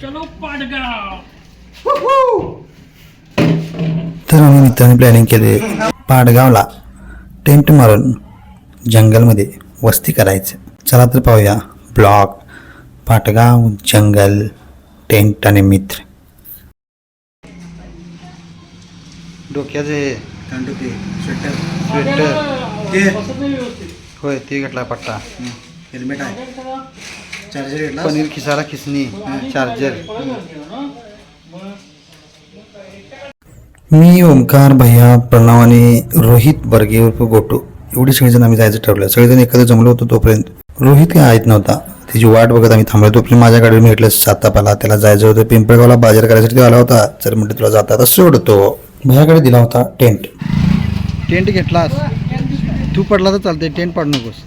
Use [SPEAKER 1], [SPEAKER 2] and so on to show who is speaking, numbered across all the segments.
[SPEAKER 1] चलो पाडगाव
[SPEAKER 2] तर आम्ही मित्रांनी प्लॅनिंग केले पाडगावला टेंट मारून जंगलमध्ये वस्ती करायचं. चला तर पाहूया ब्लॉग पाटगाव जंगल टेंट आणि मित्र. डोक्याचे स्वेटर स्वेटर होय ते घेतला पट्टा.
[SPEAKER 3] हेल्मेट आहे. चार्जर घेतला.
[SPEAKER 2] पनीर खिसाला खिसणी चार्जर मी ओमकार भैया प्रणव आणि रोहित बर्गे उर्फ गोटू. एवढी सगळेजण आम्ही जायचं ठरवलं. सगळेजण एकत्र जमलो होतो तोपर्यंत. रोहित काय ऐकत नव्हता. त्याची वाट बघत आम्ही थांबलो. तोपर्यंत माझ्या गाडीवर मी म्हटलं सातापाला. त्याला जायचं होतं. पिंपळगावला बाजार करायसाठी तो आला होता. तर म्हटलं तुला जाता आता सोडतो भैयाकडे दिला होता टेंट. टेंट घेतलास. तू पडला तर चालते टेंट पाडू नकोस.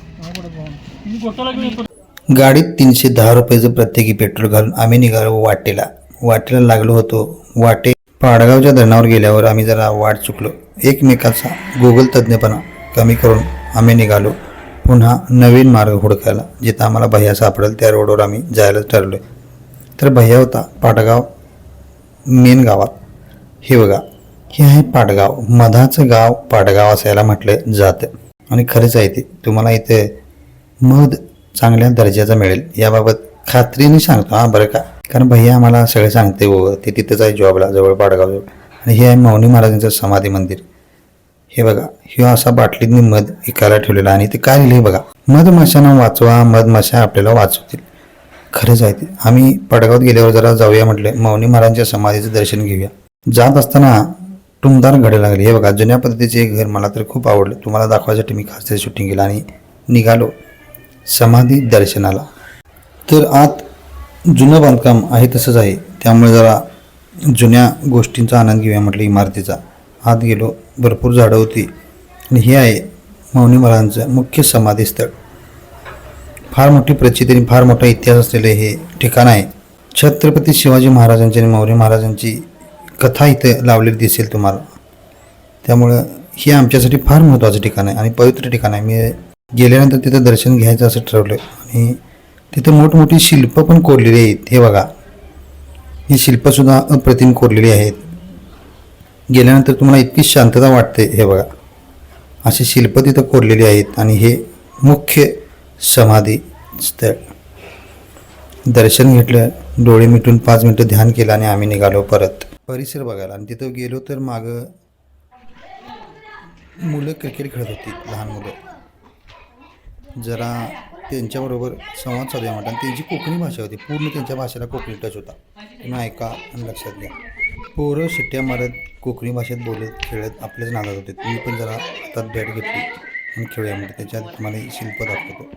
[SPEAKER 2] गाडीत तीनशे दहा रुपयाचं प्रत्येकी पेट्रोल घालून आम्ही निघालो वाटेला. वाटेला लागलो होतो. वाटे पाडगावच्या धरणावर गेल्यावर आम्ही जरा वाट चुकलो. एकमेकाचा गुगल तज्ज्ञपणा कमी करून आम्ही निघालो. पुन्हा नवीन मार्ग हुडकायला जिथं आम्हाला भैया सापडेल त्या रोडवर आम्ही जायला ठरलो तर भैया होता पाडगाव मेन गावात. हे बघा हे आहे पाडगाव. मधाचं गाव पाडगाव असायला म्हटलं जातं. आणि खरंच आहे ते. तुम्हाला इथे मध चांगल्या दर्जाचा मिळेल. याबाबत खात्रीने सांगतो हां बरं का? कारण भैया आम्हाला सगळे सांगते हो ते तिथंच आहे जॉबला जवळ पाडगावजवळ आणि हे आहे मौनी महाराजांचं समाधी मंदिर. हे बघा हे असा बाटलीतनी मध विकायला ठेवलेला आणि ते काय लिहिले बघा? मधमाशांना वाचवा मधमाशा आपल्याला वाचवतील. खरंच आहे ते. आम्ही पडगावात गेल्यावर जरा जाऊया म्हटलं मौनी महाराजांच्या समाधीचं दर्शन घेऊया. जात असताना टुमदार घडे लागले. हे बघा जुन्या पद्धतीचे घर मला तर खूप आवडलं. तुम्हाला दाखवायसाठी मी खास शूटिंग केलं आणि निघालो. समाधी दर्शनाला. तर आत जुनं बांधकाम आहे तसंच आहे. त्यामुळे जरा जुन्या गोष्टींचा आनंद घेऊया म्हटलं इमारतीचा. आत गेलो भरपूर झाडं होती. आणि हे आहे मौनी महाराजांचं मुख्य समाधी स्थळ फार मोठी प्रचिती आणि फार मोठा इतिहास असलेले हे ठिकाण आहे. छत्रपती शिवाजी महाराजांची आणि मौर्य महाराजांची कथा इथं लावलेली दिसेल तुम्हाला. त्यामुळं हे आमच्यासाठी फार महत्त्वाचं ठिकाण आहे आणि पवित्र ठिकाण आहे. मी गेल्यानंतर तिथं दर्शन घ्यायचं असं ठरवलं आणि तिथं मोठमोठी शिल्पं पण कोरलेली आहेत. हे बघा. ही शिल्पसुद्धा अप्रतिम कोरलेली आहेत. गेल्यानंतर तुम्हाला इतकी शांतता वाटते हे बघा. अशी शिल्प तिथं कोरलेली आहेत. आणि हे मुख्य समाधी स्थळ. दर्शन घेतलं डोळे मिटून पाच मिनटं ध्यान केलं आणि आम्ही निघालो परत. परिसर बघायला. आणि तिथं गेलो तर मागं मुलं क्रिकेट खेळत होती लहान मुलं. जरा त्यांच्याबरोबर संवाद साधूया म्हटलं. आणि त्यांची कोकणी भाषा होती. पूर्ण त्यांच्या भाषेला कोकणी टच होता. तुम्ही ऐका आणि लक्षात घ्या. पोरं शिट्ट्या मारत कोकणी भाषेत बोलत खेळत आपल्याच नादात होते. तुम्ही पण जरा हातात बॅट घेतली आणि खेळूया म्हणजे त्याच्यात तुम्हाला शिल्प दाखवतो.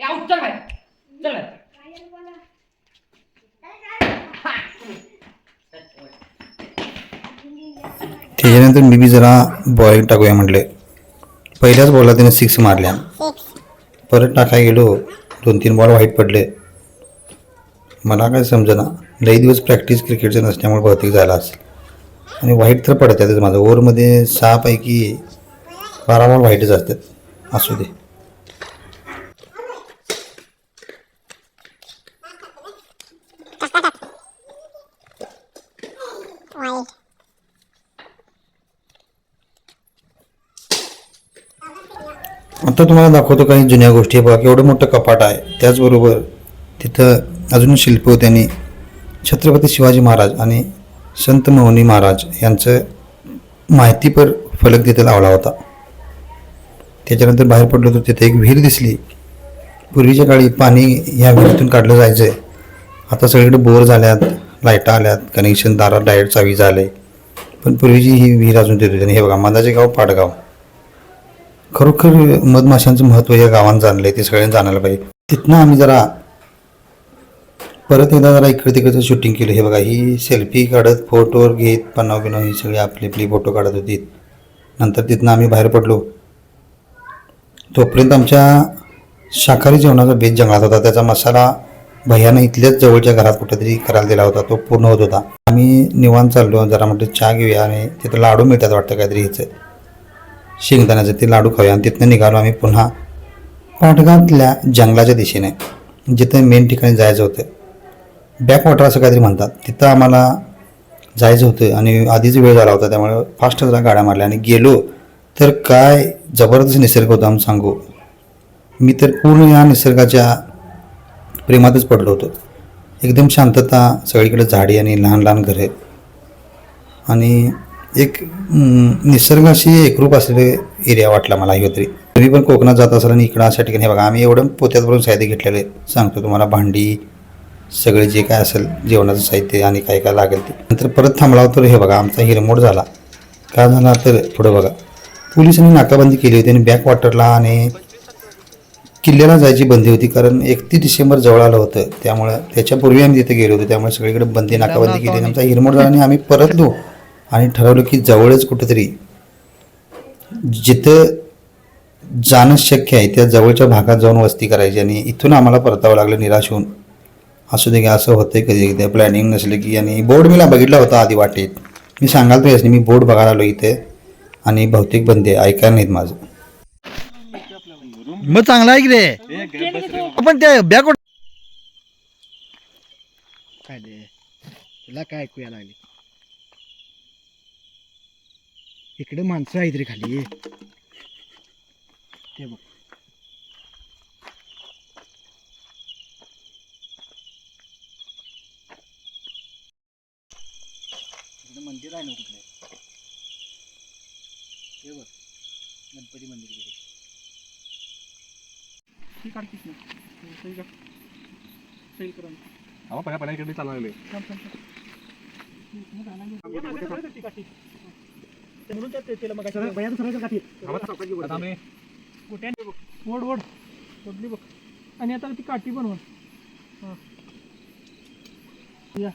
[SPEAKER 1] या, उठ, चल बाहेर. चल बाहेर.
[SPEAKER 2] त्याच्यानंतर मी बी जरा बॉलिंग टाकूया म्हटले. पहिल्याच बॉलला त्याने सिक्स मारल्या. परत टाकाय गेलो दोन तीन बॉल वाईट पडले. मला काय समजेना लई दिवस प्रॅक्टिस क्रिकेटचं नसल्यामुळे बहुतेक झाला असेल. आणि वाईट तर पडतातच माझं. ओव्हरमध्ये सहापैकी बारा बॉल वाईटच असतात. असू दे. आता तुम्हाला दाखवतो काही जुन्या गोष्टी. बघा एवढं मोठं कपाट आहे. त्याचबरोबर तिथं अजून शिल्प त्यांनी छत्रपती शिवाजी महाराज आणि संत मोहनी महाराज यांचं माहितीपर फलक तिथे लावला होता. त्याच्यानंतर बाहेर पडलो तर तिथे एक विहीर दिसली. पूर्वीच्या काळी पाणी ह्या विहिरीतून काढलं जायचं. आता सगळीकडे बोर झाल्यात लाईटा आल्यात कनेक्शन दारात डायरेक्ट चावी झाले. पण पूर्वीची ही विहीर अजून तिथे होती. आणि हे बघा मधाचे गाव पाडगाव. खरोखर मधमाशांचं महत्त्व या गावानं जाणलं आहे ते सगळ्यांनी जाणायला पाहिजे. तिथनं आम्ही जरा परत एकदा जरा इकडे तिकडचं शूटिंग केलं. हे बघा ही सेल्फी काढत फोटोवर घेत पन्नाव बिनाव ही सगळी आपली आपली फोटो काढत होती. नंतर तिथनं आम्ही बाहेर पडलो. तोपर्यंत आमच्या शाकाहारी जेवणाचा बेत जंगलात होता. त्याचा मसाला भैयानं इथल्याच जवळच्या घरात कुठेतरी करायला दिला होता. तो पूर्ण होत होता. आम्ही निवांत चाललो. जरा म्हटलं चहा घेऊया आणि तिथं लाडू मिळतात वाटतं काहीतरी ह्याचं. शेंगदाण्याचे ते लाडू खाऊया आणि तिथनं निघालो आम्ही पुन्हा पाटगावातल्या जंगलाच्या दिशेने जिथं मेन ठिकाणी जायचं होतं. बॅकवॉटर असं काहीतरी म्हणतात. तिथं आम्हाला जायचं होतं आणि आधीच वेळ झाला होता त्यामुळे फास्ट जरा गाड्या मारल्या आणि गेलो. तर काय जबरदस्त निसर्ग होता आम्ही सांगू. मी तर पूर्ण या निसर्गाच्या प्रेमातच पडलो होतो. एकदम शांतता सगळीकडे झाडी आणि लहान लहान घरे. आणि एक निसर्गाशी एकरूप असलेले एरिया वाटला मला हे तरी तुम्ही पण कोकणात जात असाल आणि इकडं अशा ठिकाणी हे बघा आम्ही एवढं पोत्यात भरून साहित्य घेतलेले सांगतो तुम्हाला भांडी सगळे जे काय असेल जेवणाचं साहित्य आणि काय काय लागेल ते. नंतर परत थांबला तर हे बघा आमचा हिरमोड झाला. का झाला तर पुढं बघा. पोलिसांनी नाकाबंदी केली होती आणि बॅक वॉटरला आणि किल्ल्याला जायची बंदी होती कारण एकतीस डिसेंबर जवळ आलं होतं. त्यामुळं त्याच्यापूर्वी आम्ही तिथे गेलो होतो. त्यामुळे सगळीकडे बंदी नाकाबंदी केली आमचा हिरमोड झाला आणि आम्ही परतलो. आणि ठरवलं की जवळच कुठेतरी जिथं जाणं शक्य आहे त्या जवळच्या भागात जाऊन वस्ती करायची आणि इथून आम्हाला परतावं लागलं निराश होऊन. असू दे की असं होतंय कधी एकदा. प्लॅनिंग नसलं की आणि बोर्ड मी बघितला होता आधी वाटेत. मी सांगाल तर यासनी मी बोर्ड बघायला आलो इथे आणि भौतिक बंदी ऐकायला नाहीत माझं.
[SPEAKER 3] मग चांगला आहे की रे आपण त्या बॅक काय रे? तुला काय ऐकूया लागले? इकडे माणसं आहेत रे खाली. ते बघ. इकडे मंदिर आहे ना कुठले? हे बघ. गणपती मंदिर
[SPEAKER 1] आहे, ठीक आहे. सही कर. सही कर.
[SPEAKER 4] आम्हा पहिल्या पहिल्या इकडे चालू लागले
[SPEAKER 1] थांब, थांब, थांब. ते म्हणून
[SPEAKER 4] आता आम्ही
[SPEAKER 1] गोट्याने बघ. ओढ ओढ ओढली बघ आणि आता ती काठी बनवा हां या.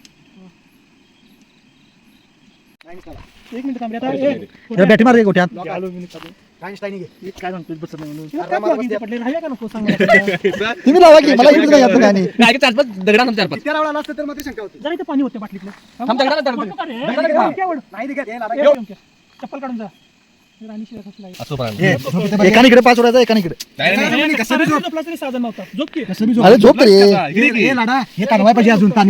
[SPEAKER 1] एक मिनिट थांब रे, आता ए,
[SPEAKER 3] बॅटी मार रे गोट्यात
[SPEAKER 1] आलो मी निघतो.
[SPEAKER 3] काय स्टाईन घे
[SPEAKER 1] मी काय सांगतोय बसत नाही म्हणून तुला काय मागे पडले राहिल्या का नको सांग.
[SPEAKER 3] तुम्ही लावा की मला यातून आणि
[SPEAKER 4] चार पाच दगडा चार
[SPEAKER 3] मग
[SPEAKER 1] जरा इथे पाणी होते बाटलीतलं
[SPEAKER 4] थांब, दगड. दगड.
[SPEAKER 1] ओढ.
[SPEAKER 3] नाही हे लावा.
[SPEAKER 1] ओमक्या. चप्पल काढून जा.
[SPEAKER 3] एकाने इकडे पाच उडायचा इकडे. अरे झोप रे. हे लाडा हे पाहिजे अजून थांब.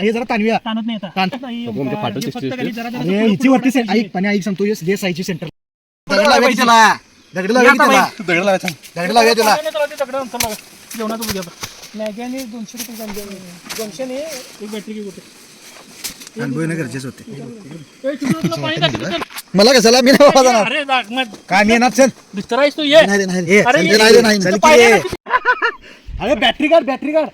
[SPEAKER 3] हे जरा
[SPEAKER 4] म्हणजे
[SPEAKER 1] हे
[SPEAKER 3] हिची वरती. ऐक पाणी ऐक सांगतो. साईची सेंटर दगड दगड लावायची
[SPEAKER 4] दगड
[SPEAKER 3] त्याला.
[SPEAKER 1] लावा. जेवणाचं दोनशे रुपये. दोनशे ने एक बॅटरी
[SPEAKER 3] अनुभव गरजेचं होते. मला कशाला मी नाही जाणार
[SPEAKER 1] अरे जाग मग
[SPEAKER 3] काय मी येणार चल
[SPEAKER 1] बिस्तर आहेस तू ये
[SPEAKER 3] नाही रे, नाही रे.
[SPEAKER 1] अरे,
[SPEAKER 3] चल, नाही रे, नाही.
[SPEAKER 1] तुझं
[SPEAKER 3] चल की
[SPEAKER 1] पाय
[SPEAKER 3] रे.
[SPEAKER 1] नाही
[SPEAKER 3] अरे बॅटरी काढ बॅटरी काढ.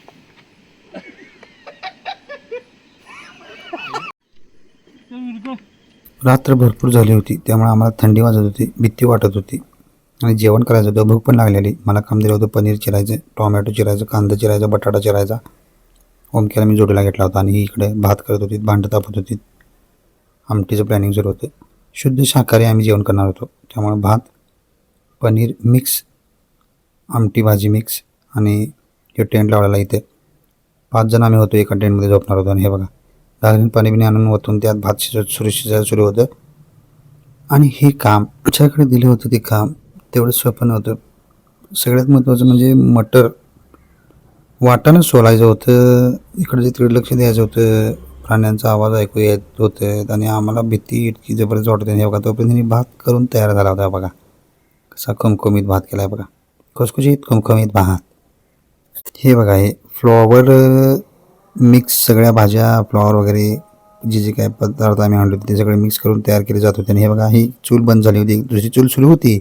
[SPEAKER 2] रात्र भरपूर झाली होती त्यामुळे आम्हाला थंडी वाजत होती भीती वाटत होती आणि जेवण करायचं होतं भूक पण लागलेली मला काम दिलं होतं पनीर चिरायचं टोमॅटो चिरायचं कांदा चिरायचा बटाटा चिरायचा ओमक्याला मी जोडीला घेतला होता आणि ही इकडे भात करत होती भांडं तापत होती. आमटीचं प्लॅनिंग सुरू होते. शुद्ध शाकाहारी आम्ही जेवण करणार होतो. त्यामुळे भात पनीर मिक्स आमटी भाजी मिक्स आणि हे टेंट लावलेला इथे. पाच जण आम्ही होतो एका टेंटमध्ये झोपणार होतो. आणि हे बघा दागरीन पाणी बिणी आणून ओतून त्यात भात शिजत सुरू शिजायला सुरू होतं. आणि हे काम आमच्याकडे दिलं होतं ते काम तेवढं सोपं नव्हतं. सगळ्यात महत्त्वाचं म्हणजे मटर वाटाणं सोलायचं होतं इकडे तिकडे लक्ष द्यायचं होतं प्राण्यांचा आवाज ऐकू येत होतं आणि आम्हाला भीती इतकी जबरदस्त वाटत होती. हे बघा तोपर्यंत त्यांनी भात करून तयार झाला होता बघा. कसा कमकमीत भात केला आहे बघा. खुसखुशीत कमकमीत भात. हे बघा हे फ्लॉवर मिक्स सगळ्या भाज्या फ्लॉवर वगैरे जे जे काय पदार्थ आम्ही आणले होते ते सगळे मिक्स करून तयार केले जात होते. आणि हे बघा ही चूल बंद झाली होती. दुसरी चूल सुरू होती.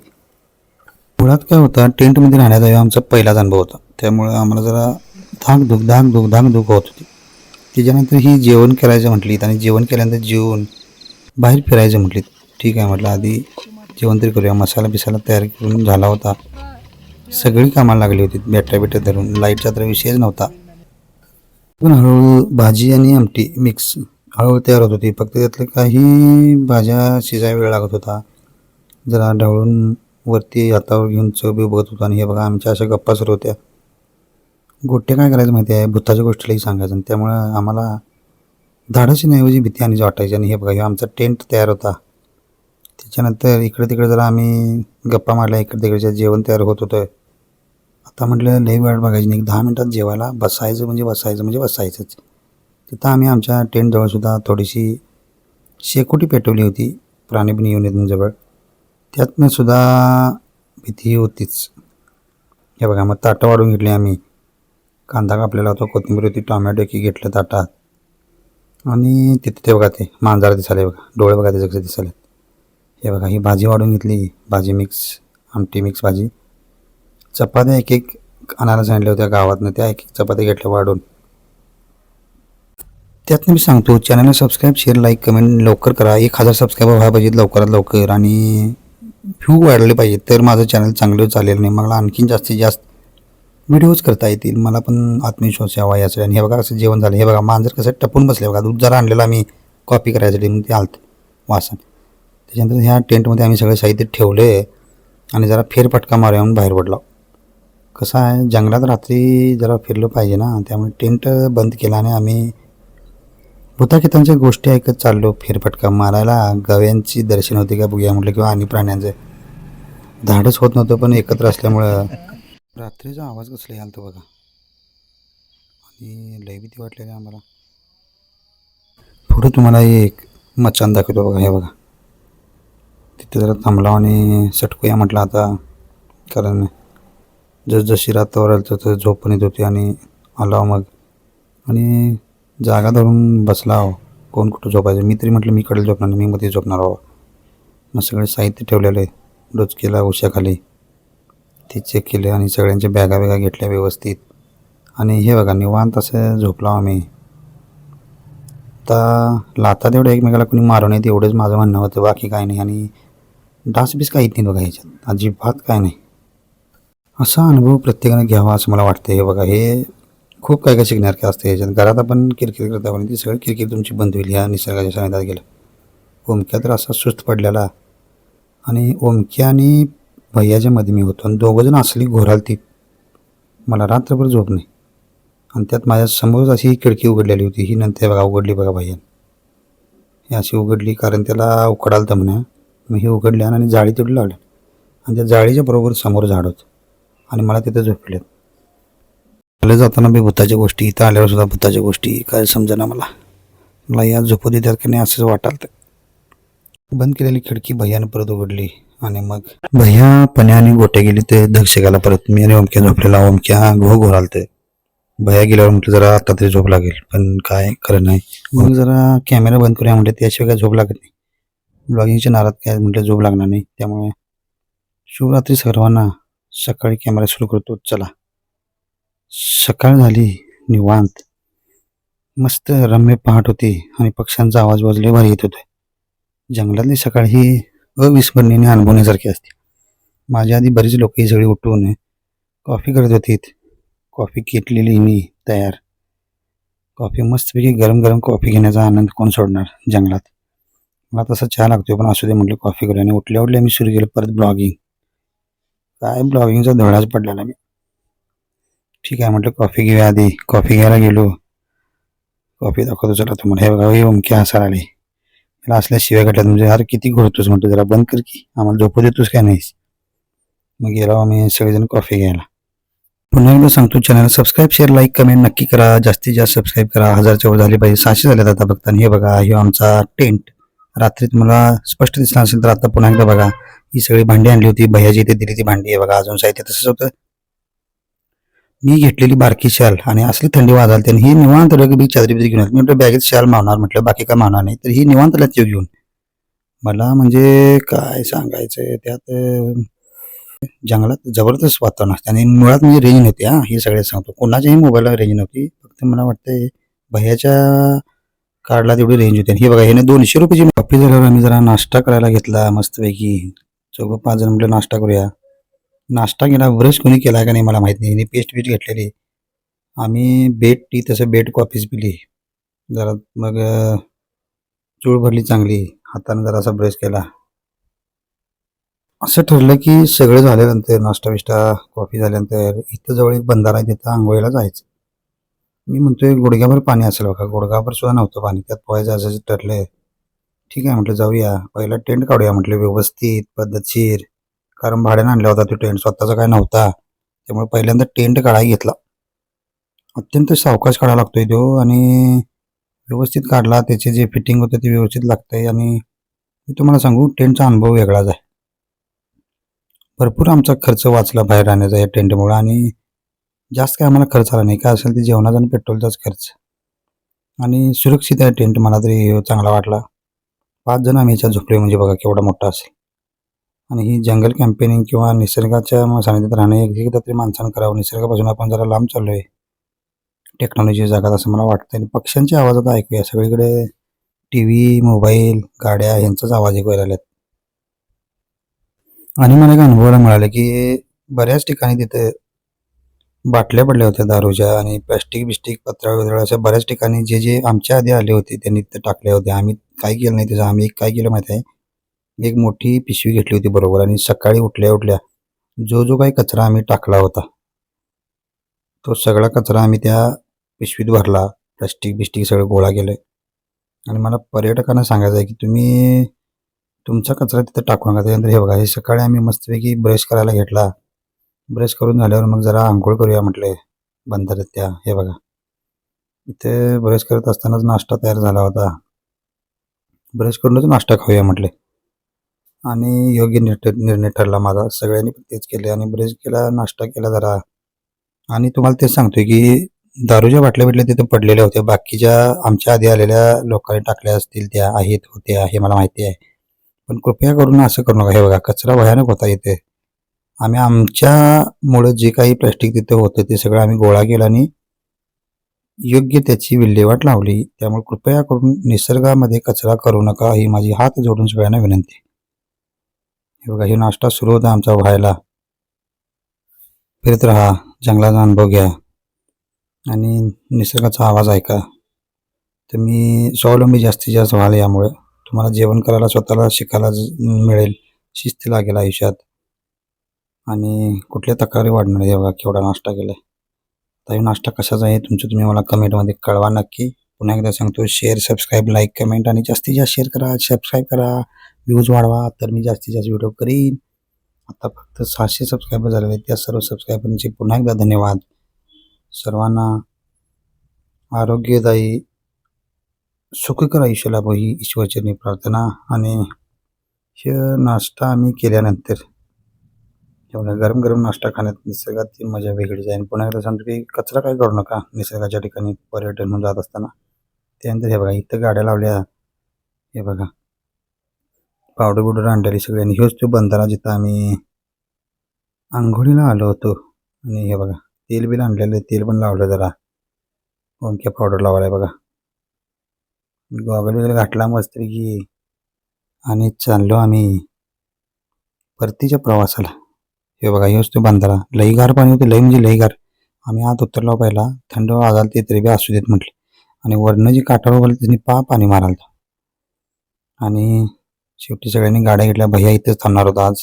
[SPEAKER 2] मुळात काय होता टेंटमध्ये राहण्याचा आमचा पहिलाच अनुभव होता. त्यामुळं आम्हाला जरा धाकधूक धाकधूक धाकधूक होत होती. त्याच्यानंतर ही जेवण करायचं म्हटलीत आणि जेवण केल्यानंतर जेवून बाहेर फिरायचं म्हटलीत. ठीक आहे म्हटलं आधी जेवण तरी करूया. मसाला बिसाला तयार करून झाला होता. सगळी कामाला लागली होती. बॅटऱ्या बिट्या धरून. लाईटचा तर विषयच नव्हता. पण हळूहळू भाजी आणि आमटी मिक्स हळूहळू तयार होत होती. फक्त त्यातलं काही भाज्या शिजायला वेळ लागत होता. जरा ढवळून वरती हातावर घेऊन चव बी बघत होतो. आणि हे बघा आमच्या अशा गप्पा सुरू होत्या. गोट्या काय करायचं माहिती आहे? भूताच्या गोष्टीलाही सांगायचं. आणि त्यामुळं आम्हाला धाडाची ऐवजी भीती आणि वाटायची. आणि हे बघा हे आमचा टेंट तयार होता. त्याच्यानंतर इकडे तिकडे जरा आम्ही गप्पा मारल्या. इकडे तिकडेचं जेवण तयार होत होतं. आता म्हटलं लई वेळ बघायची नाही. एक दहा मिनटात जेवायला बसायचं म्हणजे बसायचं म्हणजे बसायचंच. तिथं आम्ही आमच्या टेंटजवळसुद्धा थोडीशी शेकोटी पेटवली होती. प्राणीबिणी येऊन येतून जवळ. त्यातनं सुद्धा भीती होतीच. हे बघा मग ताटं वाढून घेतली आम्ही. कांदा कापलेला होता कोथिंबीर होती टोमॅटो की घेतलं ताटात. आणि तिथे ते बघा ते मांजार दिसाले बघा डोळे बघा त्याचे कसे दिसाले हे बघा ही भाजी वाढून घेतली भाजी मिक्स आमटी मिक्स भाजी. चपात्या एक एक आणायला सांगितल्या होत्या गावातनं त्या एक एक चपात्या घेतल्या वाढून. त्यातनं मी सांगतो चॅनलला सबस्क्राईब शेअर लाईक कमेंट लवकर करा. एक हजार सबस्क्राईबर व्हायला पाहिजेत लवकरात लवकर. आणि व्ह्यू वाढले पाहिजेत तर माझं चॅनल चांगलं चालेल नाही मला आणखीन जास्तीत जास्त व्हिडिओज करता येतील. मला पण आत्मविश्वास यावा यासाठी आणि हे बघा कसं जेवण झालं. हे बघा मांजर कसं टपून बसले बघा. दूध जरा आणलेलं आम्ही कॉपी करायसाठी. मग ते आलतं वासन त्याच्यानंतर ह्या टेंटमध्ये आम्ही सगळे साहित्य ठेवले आणि जरा फेरफटका मारूया म्हणून बाहेर पडलो. कसं आहे जंगलात रात्री जरा फिरलं पाहिजे ना. त्यामुळे टेंट बंद केला आणि आम्ही भूताखेतांच्या गोष्टी ऐकत चाललो. फेरफटका मारायला. गव्यांची दर्शन होते का बघूया म्हटलं किंवा आणि प्राण्यांचं. धाडच होत नव्हतं पण एकत्र असल्यामुळं रात्रीचा आवाज कसला याल तो बघा. आणि लय भीती वाटलेली आम्हाला. पुढं तुम्हाला एक मचान दाखवतो बघा हे बघा. तिथे जरा थांबला आणि सटकूया म्हटलं आता कारण जसजशी रात्र तसं झोप पण येत होती आणि आला मग. आणि जागा धरून बसला हो कोण कुठं झोपायचं? मी तरी म्हटलं मी कडे झोपणार नाही मी मध्ये झोपणार आहो. मग सगळे साहित्य ठेवलेले डोचकेला उशाखाली. ते चेक केली आणि सगळ्यांच्या बॅगा बॅगा घेतल्या व्यवस्थित. आणि हे बघा निवांत असं झोपलो आम्ही. आता लाता तेवढं एकमेकाला कोणी मारू नये तेवढंच माझं म्हणणं होतं बाकी काय नाही. आणि डास बीस काही नाही बघा ह्याच्यात. अजिबात काय नाही. असा अनुभव प्रत्येकाने घ्यावा असं मला वाटतं हे बघा हे खूप काय काय शिकण्यासारखं असतं ह्याच्यात. घरात आपण किरकिर करता पण ती सगळी किरकिर तुमची बंद होईल ह्या निसर्गाच्या सानिध्यात गेलं. ओमक्या तर असा सुस्त पडलेला. आणि ओमक्या आणि भैयाच्या मध्ये मी होतो. आणि दोघंजण असली घोराल ती. मला रात्रभर झोप नाही. आणि त्यात माझ्या समोरच अशी ही खिडकी उघडलेली होती. ही नंतर बघा उघडली बघा भैया ही अशी उघडली कारण त्याला उकडाल तर म्हणा. मी ही उघडली आणि जाळी तुडू लावली. आणि त्या जाळीच्या बरोबर समोर झाड होतं. आणि मला तिथं झोपले आले जाताना मी भूताच्या गोष्टी इथं आल्यावर सुद्धा भूताच्या गोष्टी काय समजेना मला. मला या झोपू देतात की नाही असंच वाटाल तर बंद केलेली खिडकी भैयानं परत उघडली. आणि मग भैया पण्याने आणि गोट्या गेली ते धगशेगाला परत मी आणि ओमक्या झोपलेला. ओमक्या घो घोरालते भैया गेल्यावर म्हटलं जरा आता तरी झोप लागेल पण काय खरं नाही. मग जरा कॅमेरा बंद करूया म्हटलं त्याशिवाय काय झोप लागत नाही. ब्लॉगिंगच्या नारात काय म्हटलं झोप लागणार नाही. त्यामुळे शिवरात्री सर्वांना सकाळी कॅमेरा सुरू करतो. चला. सकाळ झाली निवांत. मस्त रम्य पहाट होती आणि पक्ष्यांचा आवाज वाजले भारी येत होते. जंगलातली सकाळ ही अविस्मरणीय अनुभवण्यासारखी असते. माझ्या आधी बरीच लोक ही सगळी उठून कॉफी करत होती. कॉफी घेतलेली मी तयार. कॉफी मस्तपैकी गरम गरम कॉफी घेण्याचा आनंद कोण सोडणार जंगलात? मला तसा चहा लागतो पण असू दे म्हटलं कॉफी करू आणि उठल्या उठल्या मी सुरू केलं परत ब्लॉगिंग काय ब्लॉगिंगचा धडाच पडलेला मी. ठीक आहे म्हटलं कॉफी घेऊया आधी. कॉफी घ्यायला गेलो. कॉफी दाखवतो चला तुम्हाला. हे बघा हे ओमके हसायला आले त्याला असल्या शिव्या काढल्या म्हणजे अरे किती घोरतोस म्हणतो जरा बंद कर की. आम्हाला झोपू देतोस काय नाहीस? मग गेलो आम्ही सगळेजण कॉफी घ्यायला. पुन्हा एकदा सांगतो channel subscribe share like comment नक्की करा. जास्तीत जास्त सबस्क्राईब करा. हजारच्या वर झाले पाहिजे सहाशे झाले आता बघता. आणि हे बघा हे आमचा टेंट रात्री तुम्हाला स्पष्ट दिसला असेल तर आता पुन्हा एकदा बघा. ही सगळी भांडी आणली होती. भैयाजी इथे दिली ती भांडी. आहे बघा अजून साहित्य तसंच होतं. मी घेतलेली बारकी शाल आणि असली थंडी वाजाल त्यांनी ही निवांत रगबी चादरी बिदरी घेऊन मी म्हटलं बॅगेत शाल मावणार म्हटलं बाकी काय मावणार नाही. तर ही निवांत आल्यात घेऊन मला म्हणजे काय सांगायचं त्यात जंगलात जबरदस्त वातावरण असते आणि मुळात म्हणजे रेंज नव्हती हा हे सगळे सांगतो. कोणाच्याही मोबाईलला रेंज नव्हती फक्त मला वाटतं भैयाच्या कार्डला तेवढी रेंज होती. आणि हे बघा ह्याने दोनशे रुपयाची कॉफी झाल्यावर आम्ही जरा नाश्ता करायला घेतला मस्तपैकी. चौघं पाच जण म्हटलं नाश्ता करूया. नाश्ता केला ब्रश कोणी केला का नाही मला माहीत नाही. पेस्ट बीट घेतलेली. आम्ही बेट टी तसं बेट कॉफीच पिली. जरा मग चूळ भरली चांगली. हाताने जरासा ब्रश केला. असं ठरलं की सगळं झाल्यानंतर नाश्ता बिष्टा कॉफी झाल्यानंतर इथं जवळ एक बंधारा आहे तिथं आंघोळीला जायचं. मी म्हणतोय गुडघ्याभर पाणी असेल बघा. गुडघ्याभर सुद्धा नव्हतं पाणी. त्यात पोहायचं असं ठरलंय. ठीक आहे म्हटलं जाऊया. पहिला टेंट काढूया म्हटलं व्यवस्थित पद्धतशीर. कारण भाड्यानं आणला होता तो टेंट स्वतःचा काय नव्हता. त्यामुळे पहिल्यांदा टेंट काढायला घेतला. अत्यंत सावकाश काढायला लागतोय तो आणि व्यवस्थित काढला. त्याचे जे फिटिंग होतं ते व्यवस्थित लागतंय आणि मी तुम्हाला सांगू टेंटचा अनुभव वेगळाच आहे. भरपूर आमचा खर्च वाचला बाहेर राहण्याचा या टेंटमुळं आणि जास्त काय आम्हाला खर्च आला नाही. काय असेल ते जेवणाचा आणि पेट्रोलचाच खर्च. आणि सुरक्षित आहे टेंट मला तरी चांगला वाटला. पाच जण आम्ही याच्यात झोपले म्हणजे बघा केवढा मोठा असेल. आणि ही जंगल कॅम्पेनिंग किंवा निसर्गाच्या म- सानिध्यात राहणं एक एकदा तरी माणसानं करावं. निसर्गापासून आपण जरा लांब चाललो आहे टेक्नॉलॉजी जगात असं मला वाटतं आणि पक्ष्यांच्या आवाज आता ऐकूया. सगळीकडे टी व्ही मोबाईल गाड्या यांचाच आवाज ऐकू राहिल्यात आणि मला एक अनुभवाला मिळालं की बऱ्याच ठिकाणी तिथे बाटल्या पडल्या होत्या दारूच्या आणि प्लॅस्टिक बिस्टिक पत्रा वगैरे अशा बऱ्याच ठिकाणी जे जे आमच्या आधी आले होते त्यांनी ते टाकले होते आम्ही काय केलं नाही त्याचं आम्ही काय केलं माहिती आहे? एक मोठी पिशवी घेतली होती बरोबर आणि सकाळी उठल्या उठल्या जो जो काही कचरा आम्ही टाकला होता तो सगळा कचरा आम्ही त्या पिशवीत भरला प्लास्टिक बिस्टिक सगळं गोळा केलं आणि मला पर्यटकांना सांगायचं आहे की तुम्ही तुमचा कचरा तिथं टाकू नका. त्यानंतर हे बघा हे सकाळी आम्ही मस्तपैकी ब्रश करायला घेतला. ब्रश करून झाल्यावर मग जरा आंघोळ करूया म्हटले बंधाऱ्यात त्या हे बघा इथे ब्रश करत असतानाच नाश्ता तयार झाला होता. ब्रश करूनच नाश्ता खाऊया म्हटले. आणि योग्य निर्णय निर्णय ठरला माझा. सगळ्यांनी पण तेच केले आणि ब्रेज केला नाश्ता केला जरा. आणि तुम्हाला तेच सांगतोय की दारूच्या बाटल्या बिटल्या तिथे पडलेल्या होत्या. बाकीच्या आमच्या आधी आलेल्या लोकांनी टाकल्या असतील त्या आहेत होत्या हे मला माहिती आहे. पण कृपया करून असं करू नका. हे बघा कचरा भयानक होता इथे. आम्ही आमच्यामुळं जे काही प्लॅस्टिक तिथे होतं ते सगळं आम्ही गोळा केला आणि योग्य त्याची विल्हेवाट लावली. त्यामुळे कृपया करून निसर्गामध्ये कचरा करू नका ही माझी हात जोडून सगळ्यांना विनंती. हे बघा हे नाश्ता सुरू होता आमचा व्हायला. फिरत राहा जंगलाचा अनुभव घ्या. आणि निसर्गाचा आवाज ऐका. तर मी स्वावलंबी जास्तीत जास्त व्हाल यामुळे तुम्हाला जेवण करायला स्वतःला शिकायला ज- मिळेल शिस्त लागेल आयुष्यात. आणि कुठल्या तक्रारी वाढणार आहे हे बघा केवढा नाश्ता केला तर हे नाश्ता कशाचा आहे तुमचं तुम्ही मला कमेंटमध्ये कळवा नक्की. पुन्हा एकदा सांगतो शेअर सबस्क्राईब लाईक कमेंट आणि जास्तीत जास्त शेअर करा सबस्क्राईब करा. व्ह्यूज वाढवा तर मी जास्तीत जास्त व्हिडिओ करीन. आता फक्त सहाशे सबस्क्रायबर झालेले आहेत. त्या सर्व सबस्क्रायबरचे पुन्हा एकदा धन्यवाद. सर्वांना आरोग्यदायी सुखकर आयुष्य लाभो ही ईश्वरचरणी प्रार्थना आणि हे नाश्ता आम्ही केल्यानंतर. एवढा गरम गरम नाश्ता खाण्यात निसर्गाची मजा वेगळी जाईल. आणि पुन्हा एकदा सांगतो की कचरा काय करू नका. निसर्गाच्या ठिकाणी पर्यटन म्हणून जात असताना. त्यानंतर हे बघा इथं गाड्या लावल्या. हे बघा. पावडर बिवडर आणलेली सगळ्यांनी. ह्योच तो बंधारा जिथं आम्ही आंघोळीला आलो होतो. आणि हे बघा तेल बिल आणलेलं तेल पण लावलं जरा. ओमक्या पावडर लावायला बघा. गॉगल वगैरे घातला मस्तपैकी आणि चाललो आम्ही परतीच्या प्रवासाला. हे बघा हे तो बंधारा. लईगार पाणी होते. लई म्हणजे लईगार आम्ही आत उतरलो पहिला. थंड वाजाल ते तरी बी असू देत म्हटलं. आणि वरनं जी काठावर वगैरे त्यांनी पा पाणी मारायला. आणि शेवटी सगळ्यांनी गाड्या घेतल्या. भैया इथेच थांबणार होता आज.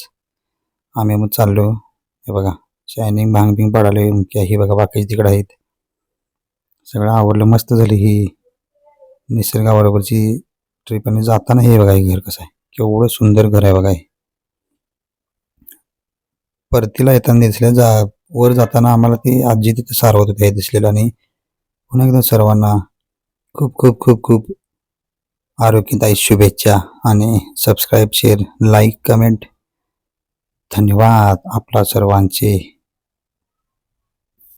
[SPEAKER 2] आम्ही मग चाललो. हे बघा शायनिंग भांग बिंग पडाले. उमक्या ही बघा बाकीचे तिकडे आहेत. सगळं आवडलं मस्त झाली ही निसर्गाबरोबरची ट्रिप आणि जाताना हे बघा हे घर कसं आहे. केवढं सुंदर घर आहे बघा हे. परतीला येताना दिसल्या जा वर जाताना आम्हाला ती आजी तिथे सारवत होते हे दिसलेलं. आणि पुन्हा एकदा सर्वांना खूप खूप खूप खूप आरोग्यदायी शुभेच्छा आणि सबस्क्राईब शेअर लाईक कमेंट धन्यवाद आपला सर्वांचे.